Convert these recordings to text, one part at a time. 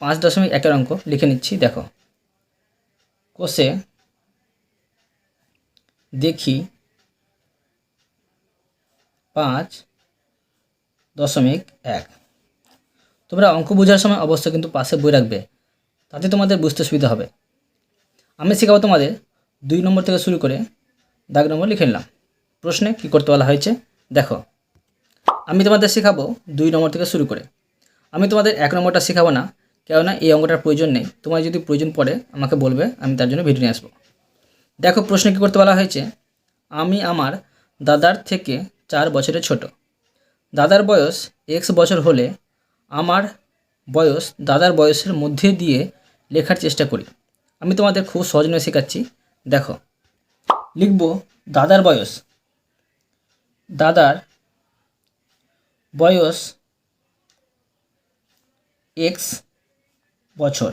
পাঁচ দশমিক একের অঙ্ক লিখে নিচ্ছি, দেখো। কোষে দেখি পাঁচ দশমিক এক। তোমরা অঙ্ক বোঝার সময় অবশ্যই কিন্তু পাশে বই রাখবে, তাতে তোমাদের বুঝতে সুবিধা হবে। আমি শেখাবো তোমাদের দুই নম্বর থেকে শুরু করে দাগ নম্বর লিখে নিলাম। প্রশ্নে কী করতে বলা হয়েছে? দেখো, আমি তোমাদের শেখাবো দুই নম্বর থেকে শুরু করে। আমি তোমাদের এক নম্বরটা শেখাবো না কেননা এই অঙ্কটার প্রয়োজন নেই। তোমার যদি প্রয়োজন পড়ে, আমাকে বলবে, আমি তার জন্য ভিডিও নিয়ে আসব। দেখো প্রশ্নে কী করতে বলা হয়েছে? আমি আমার দাদার থেকে চার বছরের ছোট। দাদার বয়স এক্স বছর হলে আমার বয়স দাদার বয়সের মধ্যে দিয়ে লেখার চেষ্টা করি। আমি তোমাদের খুব সহজ নয় শেখাচ্ছি। দেখো, লিখব দাদার বয়স। দাদার বয়স এক্স বছর।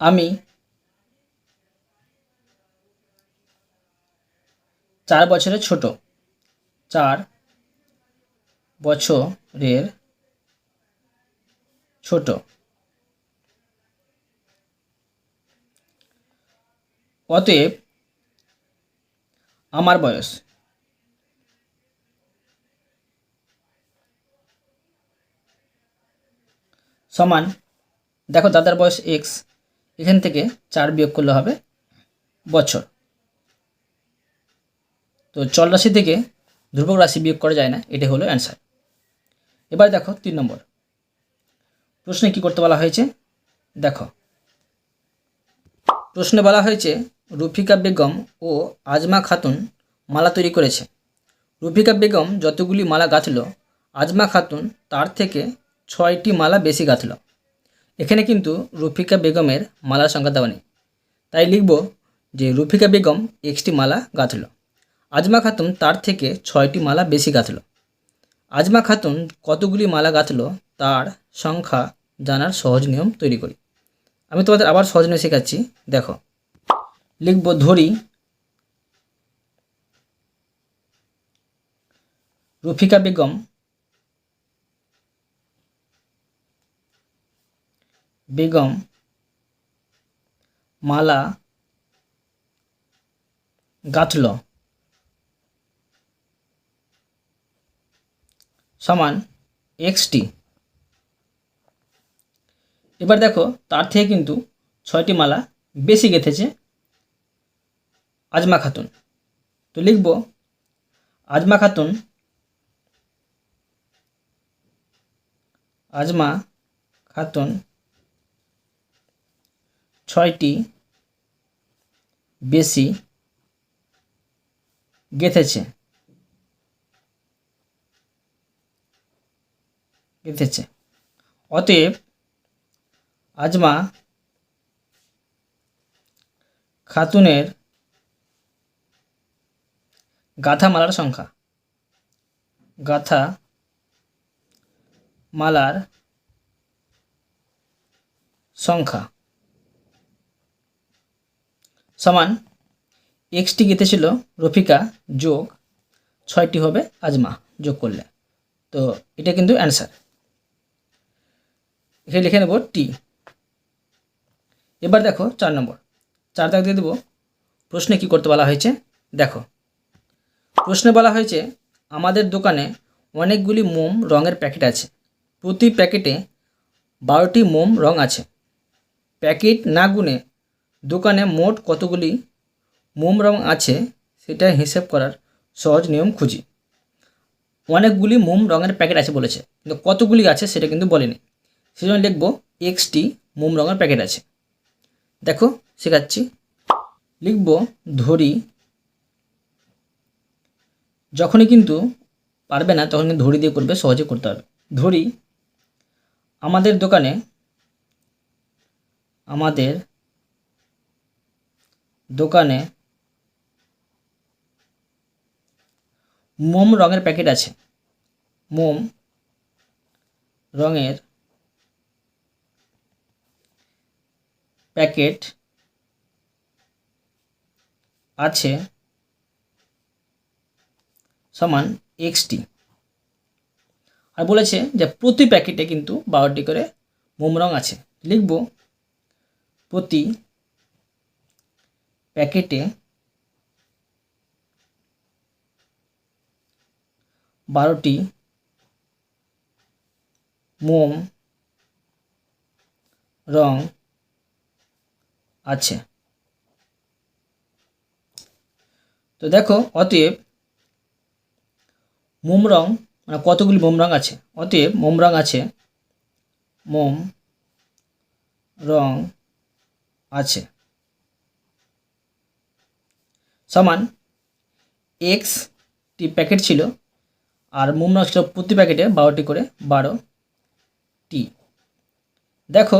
আমি চার বছরের ছোট। চার বছরের ছোট। অতএব আমার বয়স সমান, দেখো দাদার বয়স এক্স এখান থেকে চার বিয়োগ করলে হবে বছর। তো চল রাশি থেকে ধ্রুবক রাশি বিয়োগ করা যায় না, এটা হলো অ্যান্সার এবার দেখো তিন নম্বর। প্রশ্নে কি করতে বলা হয়েছে? দেখো। প্রশ্নে বলা হয়েছে, রফিকা বেগম ও আজমা খাতুন মালা তৈরি করেছে। রফিকা বেগম যতগুলি মালা গাঁথল, আজমা খাতুন তার থেকে ছয়টি মালা বেশি গাঁথল। এখানে কিন্তু রফিকা বেগমের মালার সংখ্যা দেওয়া নেই। তাই লিখব যে রফিকা বেগম এক্সটি মালা গাঁথল। আজমা খাতুন তার থেকে ছয়টি মালা বেশি গাঁথল। আজমা খাতুন কতগুলি মালা গাঁথল তার সংখ্যা জানার সহজ নিয়ম তৈরি করি। আমি তোমাদের আবার সহজ নিয়ম শেখাচ্ছি, দেখো। লিখব ধরি, রফিকা বেগম বেগম, মালা গাঁথল। সমান এক্সটি। এবার দেখো, তার থেকে কিন্তু ছয়টি মালা বেশি গেঁথেছে আজমা খাতুন। তো লিখব, আজমা খাতুন আজমা খাতুন ছয়টি বেশি গেঁথেছে। গেঁথেছে। অতএব আজমা খাতুনের গাথা মালার সংখ্যা গাথা মালার সংখ্যা সমান এক্সটি গেঁথেছিল রফিকা যোগ ছয়টি হবে আজমা যোগ করলে। তো এটা কিন্তু অ্যান্সার। এখানে লিখে নেব টি। এবার দেখো চার নম্বর। চার দাগ দিয়ে দেবো। প্রশ্নে কি করতে বলা হয়েছে? দেখো। প্রশ্নে বলা হয়েছে, আমাদের দোকানে অনেকগুলি মোম রঙের প্যাকেট আছে। প্রতি প্যাকেটে বারোটি মোম রং আছে। প্যাকেট না গুনে দোকানে মোট কতগুলি মোম রং আছে সেটা হিসেব করার সহজ নিয়ম খুঁজি। অনেকগুলি মোম রঙের প্যাকেট আছে বলেছে, কিন্তু কতগুলি আছে সেটা কিন্তু বলেনি। সেজন্য লিখব এক্সটি মোম রঙের প্যাকেট আছে। দেখো, শেখাচ্ছি। লিখব ধরি। যখনই কিন্তু পারবে না তখন ধরি দিয়ে করবে, সহজে করতে হবে। ধরি, আমাদের দোকানে, আমাদের দোকানে মোম রঙের প্যাকেট আছে। মোম রঙের প্যাকেট আছে সমান এক্সটি। আর বলেছে যে প্রতি প্যাকেটে কিন্তু বারোটি করে মোম রং আছে। লিখব, প্রতি প্যাকেটে বারোটি মোম রং আছে। তো দেখো, অতএব মোম রং মানে কতগুলি মোম রং আছে? অতএব মোম রং আছে, মোম রং আছে। সমান এক্স টি প্যাকেট ছিল আর মোম রং ছিল প্রতি প্যাকেটে বারোটি করে বারো টি দেখো,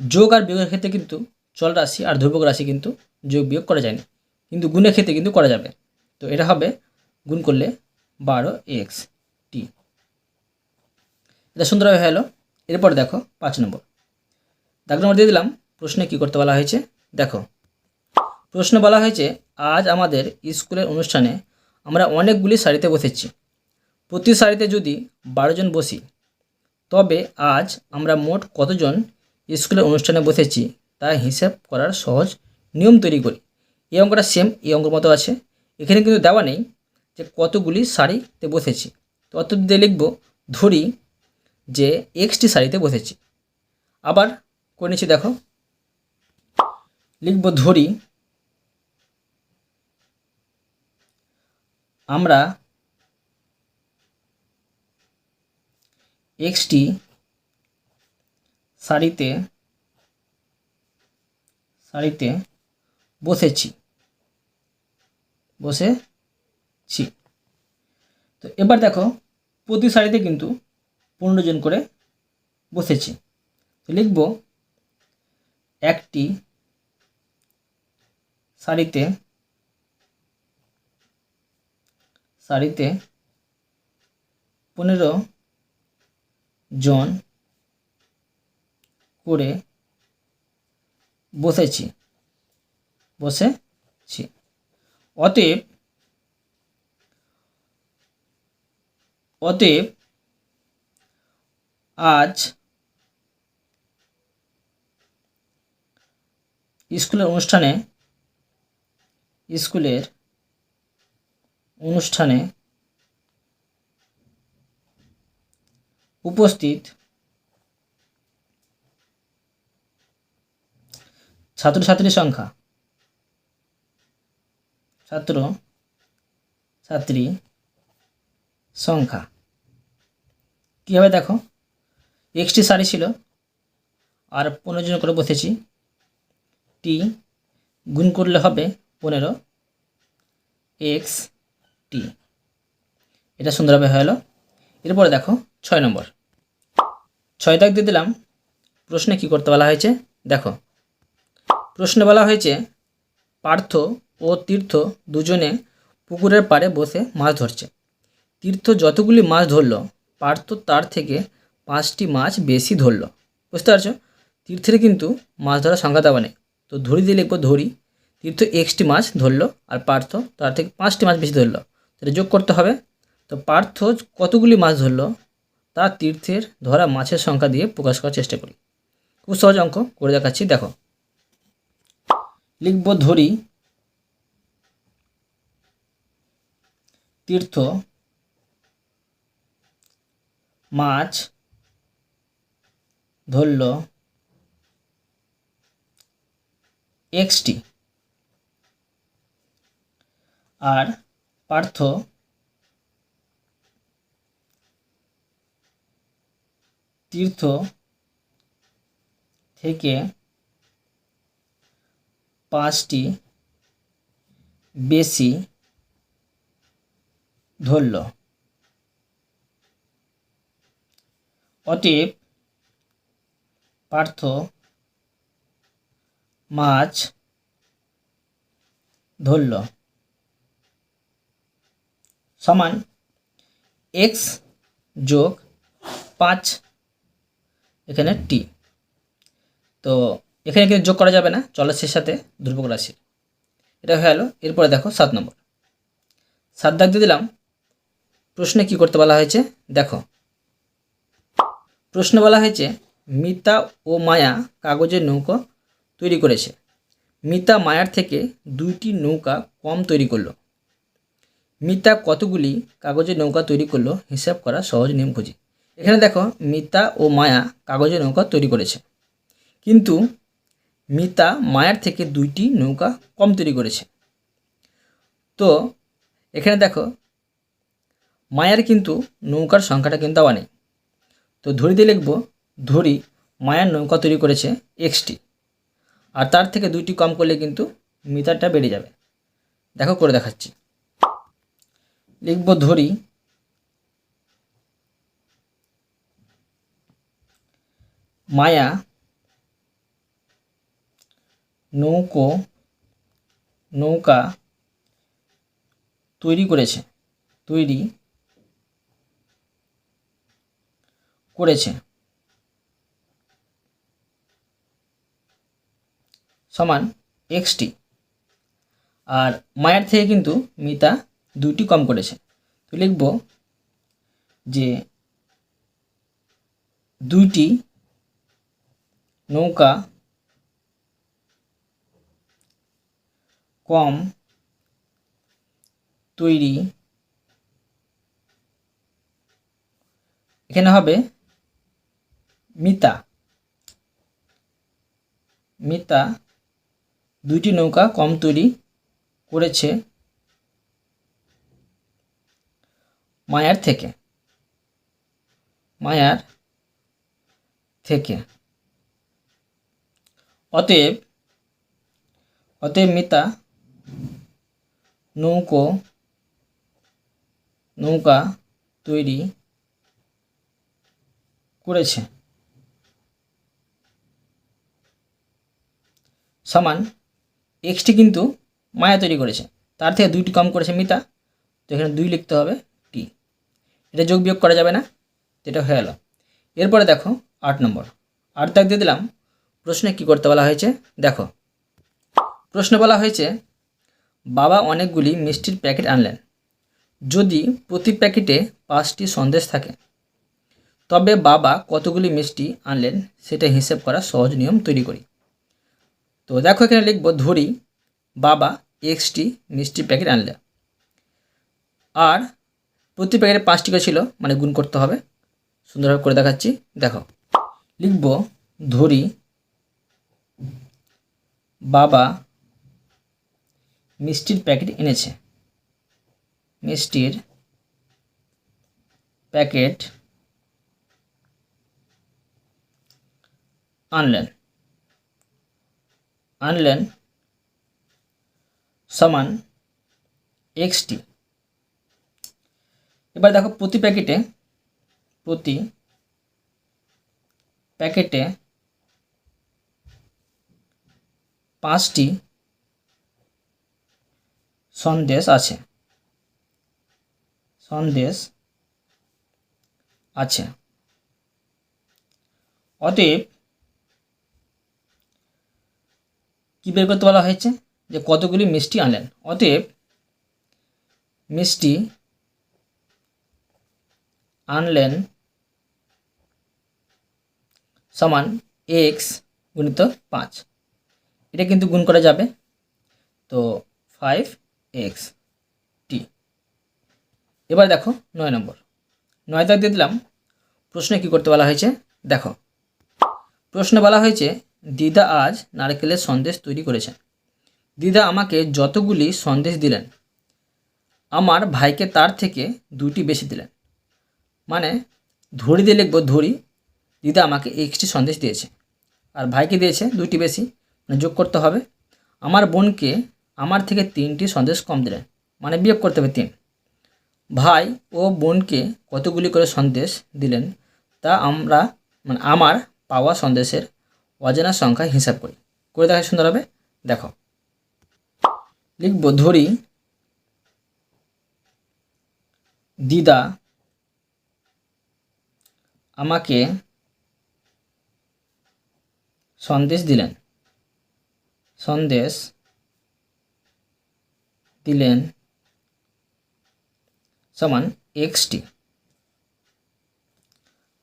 যোগ আর বিয়োগের ক্ষেত্রে কিন্তু চল রাশি আর ধ্রুবক রাশি কিন্তু যোগ বিয়োগ করা যায়নি কিন্তু গুণের ক্ষেত্রে কিন্তু করা যাবে। তো এটা হবে গুণ করলে বারো এক্স টি এটা সুন্দরভাবে হলো এরপর দেখো পাঁচ নম্বর। দাগ নম্বর দিয়ে দিলাম, প্রশ্নে কী করতে বলা হয়েছে? দেখো, প্রশ্ন বলা হয়েছে আজ আমাদের স্কুলের অনুষ্ঠানে আমরা অনেকগুলি সারিতে বসেছি। প্রতি সারিতে যদি বারো জন বসি, তবে আজ আমরা মোট কতজন স্কুলের অনুষ্ঠানে বসেছি তা হিসাব করার সহজ নিয়ম তৈরি করি। এই অঙ্কটা সেম এই অঙ্কের মতো আছে। এখানে কিন্তু দেওয়া নেই যে কতগুলি শাড়িতে বসেছি। তো অত দিয়ে লিখব, ধরি যে এক্সটি শাড়িতে বসেছি। আবার করে নিচ্ছি, দেখো। লিখব ধরি আমরা এক্সটি শাড়িতে শাড়িতে বসেছি বসেছি। তো এবার দেখো, প্রতি শাড়িতে কিন্তু পনেরো জন করে বসেছি। তো লিখব, একটি শাড়িতে শাড়িতে পনেরো জন করে বসেছি বসেছি। অতএব অতএব আজ স্কুলের অনুষ্ঠানে স্কুলের অনুষ্ঠানে উপস্থিত ছাত্রছাত্রীর সংখ্যা। ছাত্র ছাত্রী সংখ্যা। কী হবে দেখো? এক্সটি শাড়ি ছিল, আর পনেরো জন করে বসেছি। টি গুণ করলে হবে পনেরো। এক্স টি। এটা সুন্দরভাবে হয়ে গেলো এরপরে দেখো, ছয় নম্বর। ছয় দাগ দিয়ে দিলাম। প্রশ্নে কী করতে বলা হয়েছে? দেখো, প্রশ্নে বলা হয়েছে, পার্থ ও তীর্থ দুজনে পুকুরের পাড়ে বসে মাছ ধরছে। তীর্থ যতগুলি মাছ ধরলো, পার্থ তার থেকে পাঁচটি মাছ বেশি ধরলো। বুঝতে পারছ? তীর্থের কিন্তু মাছ ধরার সংখ্যা দেওয়া নেই। তো ধরি দিয়ে লিখব, ধরি। তীর্থ এক্সটি মাছ ধরলো আর পার্থ তার থেকে পাঁচটি মাছ বেশি ধরলো। সেটা যোগ করতে হবে। তো পার্থ কতগুলি মাছ ধরলো? তা তীর্থের ধরা মাছের সংখ্যা দিয়ে প্রকাশ করার চেষ্টা করি খুব সহজ অঙ্ক, করে দেখাচ্ছি। দেখো। লিখব ধরি। তীর্থ মাছ ধরল এক্সটি। আর পার্থ তীর্থ থেকে পাঁচটি বেশি ধরল। অতএব পার্থ মাছ ধরল। সমান এক্স যোগ পাঁচ এখানে টি তো এখানে কিন্তু যোগ করা যাবে না চলসের সাথে ধ্রুবক রাশি। এটা হয়ে গেল, এরপরে দেখো সাত নম্বর। সাত দাগ দিয়ে দিলাম, প্রশ্নে কি করতে বলা হয়েছে? দেখো, প্রশ্ন বলা হয়েছে, মিতা ও মায়া কাগজের নৌকো তৈরি করেছে। মিতা মায়ার থেকে দুইটি নৌকা কম তৈরি করল। মিতা কতগুলি কাগজের নৌকা তৈরি করল হিসাব করা সহজ নিয়ম খুঁজি। এখানে দেখো মিতা ও মায়া কাগজের নৌকা তৈরি করেছে। কিন্তু মিতা মায়ার থেকে দুইটি নৌকা কম তৈরি করেছে। তো এখানে দেখো, মায়ার কিন্তু নৌকার সংখ্যাটা কিন্তু দেওয়া নেই। তো ধরিতে লিখব, ধরি মায়ার নৌকা তৈরি করেছে এক্সটি। আর তার থেকে দুইটি কম করলে কিন্তু মিটারটা বেড়ে যাবে। দেখো, করে দেখাচ্ছি। লিখব ধরি। মায়া, নৌকো, নৌকা তৈরি করেছে তৈরি করেছে। সমান এক্সটি আর মায়ের থেকে কিন্তু মিতা দুটি কম করেছে। তো লিখব যে দুইটি নৌকা কম তৈরি এখানে হবে মিতা। মিতা দুইটি নৌকা কম তৈরি করেছে। মায়ার থেকে। মায়ার থেকে। অতএব অতএব মিতা নৌকো, নৌকা তৈরি করেছে। সমান এক্সটি কিন্তু মায়া তৈরি করেছে। তার থেকে দুইটি কম করেছে মিতা। তো এখানে দুই লিখতে হবে। এটা যোগ বিয়োগ করা যাবে না এটা হয়ে গেল। এরপরে দেখো, আট নম্বর। আট দাগ দিয়ে দিলাম, প্রশ্নে কী করতে বলা হয়েছে? দেখো, প্রশ্ন বলা হয়েছে, বাবা অনেকগুলি মিষ্টির প্যাকেট আনলেন। যদি প্রতি প্যাকেটে পাঁচটি সন্দেশ থাকে, তবে বাবা কতগুলি মিষ্টি আনলেন সেটা হিসেব করা সহজ নিয়ম তৈরি করি। তো দেখো এখানে লিখব, ধরি, বাবা এক্সটি মিষ্টির প্যাকেট আনলেন। আর প্রতি প্যাকেটে পাঁচটি করে ছিল মানে গুণ করতে হবে। সুন্দরভাবে করে দেখাচ্ছি। দেখো, লিখব ধরি বাবা মিষ্টির প্যাকেট এনেছে। মিষ্টির প্যাকেট আনলেন। আনলেন সমান এক্সটি এবার দেখো প্রতি প্যাকেটে প্রতি প্যাকেটে পাঁচটি সন্দেশ আছে। সন্দেশ আছে। অতএব কী বের করতে বলা হয়েছে? যে কতগুলি মিষ্টি আনলেন। অতএব মিষ্টি আনলেন সমান এক্স গুণিত পাঁচ। এটা কিন্তু গুণ করা যাবে। তো ফাইভ এক্স টি এবার দেখো নয় নম্বর। নয় দাগ দিয়ে দিলাম। প্রশ্নে কী করতে বলা হয়েছে? দেখো। প্রশ্নে বলা হয়েছে, দিদা আজ নারকেলের সন্দেশ তৈরি করেছেন। দিদা আমাকে যতগুলি সন্দেশ দিলেন, আমার ভাইকে তার থেকে দুটি বেশি দিলেন। মানে ধরি দিয়ে লিখব ধরি দিদা আমাকে এক্সটি সন্দেশ দিয়েছে। আর ভাইকে দিয়েছে দুটি বেশি। মানে যোগ করতে হবে। আমার বোনকে আমার থেকে তিনটি সন্দেশ কম দিলেন। মানে বিয়োগ করতে হবে তিন। ভাই ও বোনকে কতগুলি করে সন্দেশ দিলেন তা আমরা মানে আমার পাওয়া সন্দেশের অজানা সংখ্যা হিসাব করি। করে দেখা সুন্দর হবে। দেখো। লিখব ধরি দিদা আমাকে সন্দেশ দিলেন। সন্দেশ দিলেন সমান এক্সটি।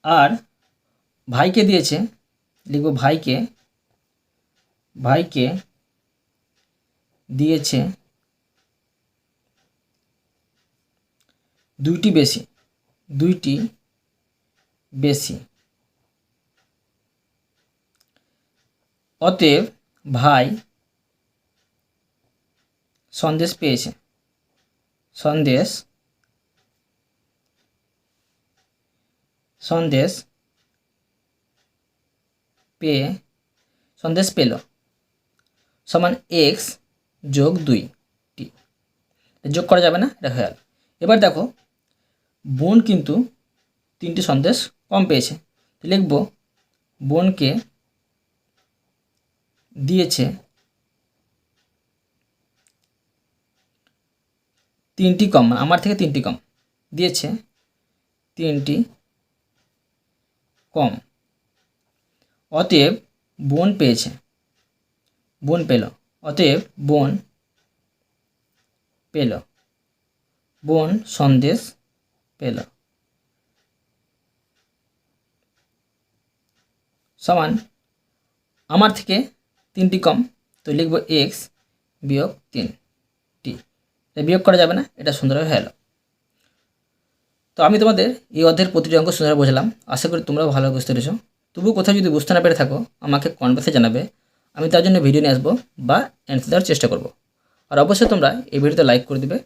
আর ভাইকে দিয়েছে, লিখব ভাইকে ভাইকে দিয়েছে দুইটি বেশি, দুইটি বেশি। অতএব ভাই সন্দেশ পেয়েছে। সন্দেশ সন্দেশ পেয়ে, সন্দেশ পেল। সমান এক্স যোগ দুই টি। যোগ করা যাবে না, এটা হয়ে এবার দেখো, বোন কিন্তু তিনটি সন্দেশ কম পেয়েছে। লিখব, বোনকে দিয়েছে তিনটি কম মানে আমার থেকে তিনটি কম, দিয়েছে তিনটি কম। অতএব বোন পেয়েছে, বোন পেল, অতএব বোন পেল, বোন সন্দেশ পেল। সমান আমার থেকে তিনটি কম, তো লিখব এক্স বিয়োগ তিন টি। বিয়োগ করা যাবে না, এটা সুন্দরভাবে হয়ে তো আমি তোমাদের এই অধ্যায়ের প্রতিটি অঙ্ক সুন্দরভাবে বোঝালাম। আশা করি তোমরাও ভালো বুঝতে পেরেছ। তবুও কোথাও যদি বুঝতে না পেরে থাকো, আমাকে কনভার্সে জানাবে। আমি তার জন্য ভিডিও নিয়ে আসব বা অ্যান্সার দেওয়ার চেষ্টা করব। আর অবশ্যই তোমরা এই ভিডিওতে লাইক করে দিবে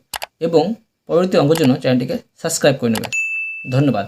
এবং পরবর্তী অঙ্কের জন্য চ্যানেলটিকে সাবস্ক্রাইব করে নেবে। ধন্যবাদ।